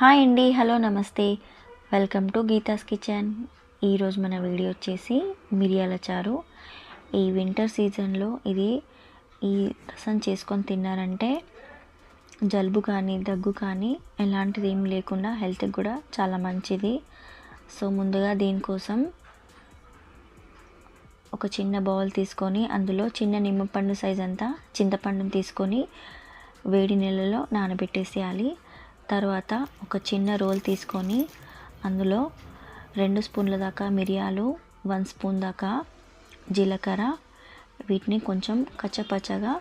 Hi అండి hello నమస్తే. Welcome to Geetha's kitchen. ఈరోజు మన వీడియో వచ్చేసి మిరియాల చారు. ఈ వింటర్ సీజన్లో ఇది ఈ రసం చేసుకొని తిన్నారంటే జలుబు కానీ దగ్గు కానీ ఎలాంటిది ఏం లేకుండా హెల్త్కి కూడా చాలా మంచిది. సో ముందుగా దీనికోసం ఒక చిన్న బౌల్ తీసుకొని అందులో చిన్న నిమ్మపండు సైజ్ అంతా చింతపండుని తీసుకొని వేడి నీళ్ళలో నానబెట్టేసేయాలి. తర్వాత ఒక చిన్న రోల్ తీసుకొని అందులో రెండు స్పూన్ల దాకా మిరియాలు వన్ స్పూన్ దాకా జీలకర్ర వీటిని కొంచెం కచ్చపచ్చగా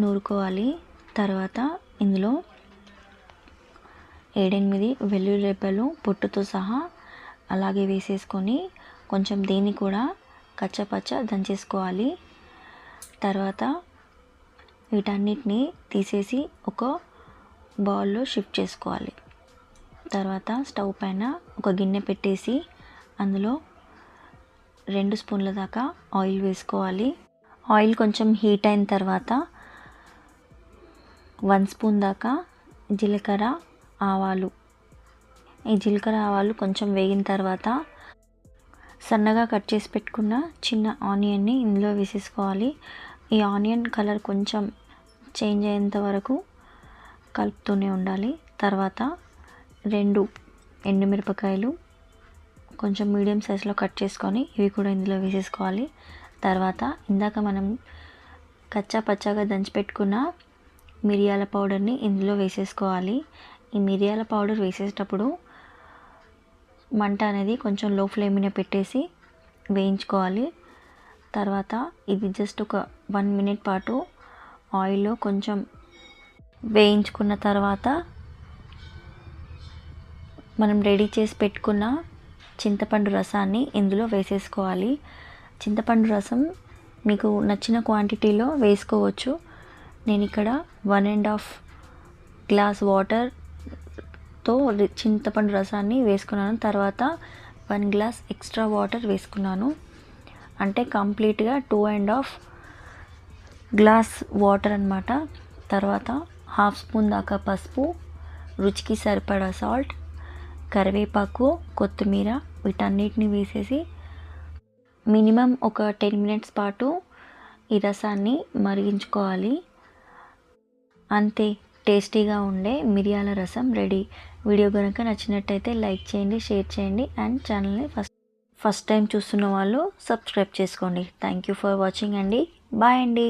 నూరుకోవాలి. తర్వాత ఇందులో ఏడెనిమిది వెల్లుల్లి రెబ్బలు పొట్టుతో సహా అలాగే వేసేసుకొని కొంచెం దీన్ని కూడా కచ్చపచ్చ దంచేసుకోవాలి. తర్వాత వీటన్నిటిని తీసేసి ఒక బౌల్లో షిఫ్ట్ చేసుకోవాలి. తర్వాత స్టవ్ పైన ఒక గిన్నె పెట్టేసి అందులో రెండు స్పూన్ల దాకా ఆయిల్ వేసుకోవాలి. ఆయిల్ కొంచెం హీట్ అయిన తర్వాత వన్ స్పూన్ దాకా జీలకర్ర ఆవాలు. ఈ జీలకర్ర ఆవాలు కొంచెం వేగిన తర్వాత సన్నగా కట్ చేసి పెట్టుకున్న చిన్న ఆనియన్ని ఇందులో వేసేసుకోవాలి. ఈ ఆనియన్ కలర్ కొంచెం చేంజ్ అయ్యేంత వరకు కలుపుతూనే ఉండాలి. తర్వాత రెండు ఎండుమిరపకాయలు కొంచెం మీడియం సైజులో కట్ చేసుకొని ఇవి కూడా ఇందులో వేసేసుకోవాలి. తర్వాత ఇందాక మనం కచ్చా పచ్చాగా దంచిపెట్టుకున్న మిరియాల పౌడర్ని ఇందులో వేసేసుకోవాలి. ఈ మిరియాల పౌడర్ వేసేటప్పుడు మంట అనేది కొంచెం లో ఫ్లేమ్ మీద పెట్టేసి వేయించుకోవాలి. తర్వాత ఇది జస్ట్ ఒక వన్ మినిట్ పాటు ఆయిల్లో కొంచెం వేయించుకున్న తర్వాత మనం రెడీ చేసి పెట్టుకున్న చింతపండు రసాన్ని ఇందులో వేసేసుకోవాలి. చింతపండు రసం మీకు నచ్చిన క్వాంటిటీలో వేసుకోవచ్చు. నేను ఇక్కడ వన్ అండ్ హాఫ్ గ్లాస్ వాటర్తో చింతపండు రసాన్ని వేసుకున్నాను. తర్వాత వన్ గ్లాస్ ఎక్స్ట్రా వాటర్ వేసుకున్నాను. అంటే కంప్లీట్గా two and half glass water అనమాట తర్వాత హాఫ్ స్పూన్ దాకా పసుపు రుచికి సరిపడా సాల్ట్ కరివేపాకు కొత్తిమీర వీటన్నిటిని వేసేసి మినిమం ఒక టెన్ మినిట్స్ పాటు ఈ రసాన్ని మరిగించుకోవాలి. అంతే టేస్టీగా ఉండే మిరియాల రసం రెడీ. వీడియో కనుక నచ్చినట్టయితే లైక్ చేయండి షేర్ చేయండి అండ్ ఛానల్ని ఫస్ట్ ఫస్ట్ టైం చూస్తున్న వాళ్ళు సబ్స్క్రైబ్ చేసుకోండి. థ్యాంక్ యూ ఫర్ వాచింగ్ అండి. బాయ్ అండి.